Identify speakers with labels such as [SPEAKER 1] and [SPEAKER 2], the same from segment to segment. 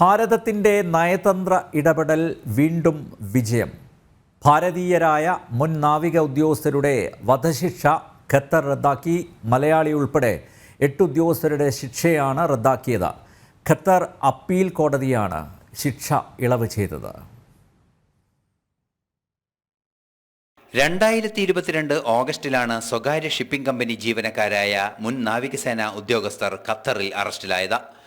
[SPEAKER 1] ഭാരതത്തിന്റെ നയതന്ത്ര ഇടപെടൽ വീണ്ടും വിജയം. ഭാരതീയരായ മുൻ നാവിക ഉദ്യോഗസ്ഥരുടെ വധശിക്ഷ ഖത്തർ റദ്ദാക്കി. മലയാളി ഉൾപ്പെടെ എട്ട് ഉദ്യോഗസ്ഥരുടെ ശിക്ഷയാണ് റദ്ദാക്കിയത്. ഖത്തർ അപ്പീൽ കോടതിയാണ് ശിക്ഷ ഇളവ് ചെയ്തത്.
[SPEAKER 2] രണ്ടായിരത്തി ഇരുപത്തിരണ്ട് ഓഗസ്റ്റിലാണ് സ്വകാര്യ ഷിപ്പിംഗ് കമ്പനി ജീവനക്കാരായ മുൻ നാവികസേന ഉദ്യോഗസ്ഥർ ഖത്തറിൽ അറസ്റ്റിലായത്.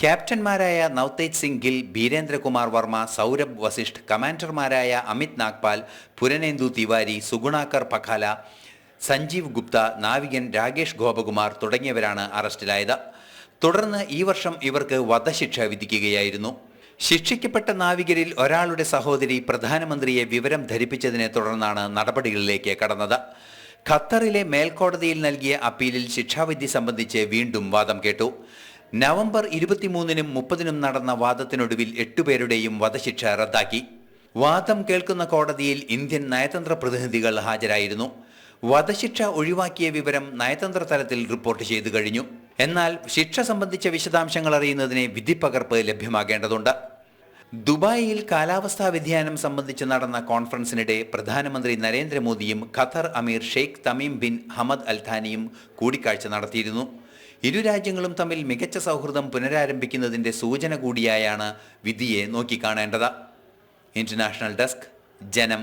[SPEAKER 2] ക്യാപ്റ്റന്മാരായ നവ്തേജ് സിംഗ് ഗിൽ ബീരേന്ദ്രകുമാർ വർമ്മ സൗരഭ് വസിഷ്ഠ് കമാൻഡർമാരായ അമിത് നാഗ്പാൽ പുരനേന്ദു തിവാരി സുഗുണാകർ പഖാല സഞ്ജീവ് ഗുപ്ത നാവികൻ രാകേഷ് ഗോപകുമാർ തുടങ്ങിയവരാണ് അറസ്റ്റിലായത്. തുടർന്ന് ഈ വർഷം ഇവർക്ക് വധശിക്ഷ വിധിക്കുകയായിരുന്നു. ശിക്ഷിക്കപ്പെട്ട നാവികരിൽ ഒരാളുടെ സഹോദരി പ്രധാനമന്ത്രിയെ വിവരം ധരിപ്പിച്ചതിനെ തുടർന്നാണ് നടപടികളിലേക്ക് കടന്നത്. ഖത്തറിലെ മേൽക്കോടതിയിൽ നൽകിയ അപ്പീലിൽ ശിക്ഷാവിധി സംബന്ധിച്ച് വീണ്ടും വാദം കേട്ടു. നവംബർ ഇരുപത്തിമൂന്നിനും മുപ്പതിനും നടന്ന വാദത്തിനൊടുവിൽ എട്ടുപേരുടെയും വധശിക്ഷ റദ്ദാക്കി. വാദം കേൾക്കുന്ന കോടതിയിൽ ഇന്ത്യൻ നയതന്ത്ര പ്രതിനിധികൾ ഹാജരായിരുന്നു. വധശിക്ഷ ഒഴിവാക്കിയ വിവരം നയതന്ത്ര തലത്തിൽ റിപ്പോർട്ട് ചെയ്തു കഴിഞ്ഞു. എന്നാൽ ശിക്ഷ സംബന്ധിച്ച വിശദാംശങ്ങൾ അറിയുന്നതിന് വിധിപ്പകർപ്പ് ലഭ്യമാകേണ്ടതുണ്ട്. ദുബായിൽ കാലാവസ്ഥാ വ്യതിയാനം സംബന്ധിച്ച് നടന്ന കോൺഫറൻസിനിടെ പ്രധാനമന്ത്രി നരേന്ദ്രമോദിയും Qatar Emir Sheikh Tamim bin Hamad അൽഥാനിയും കൂടിക്കാഴ്ച നടത്തിയിരുന്നു. ഇരു രാജ്യങ്ങളും തമ്മിൽ മികച്ച സൗഹൃദം പുനരാരംഭിക്കുന്നതിന്റെ സൂചന കൂടിയായാണ് വിധിയെ നോക്കിക്കാണേണ്ടത്. ഇന്റർനാഷണൽ ഡെസ്ക് ജനം.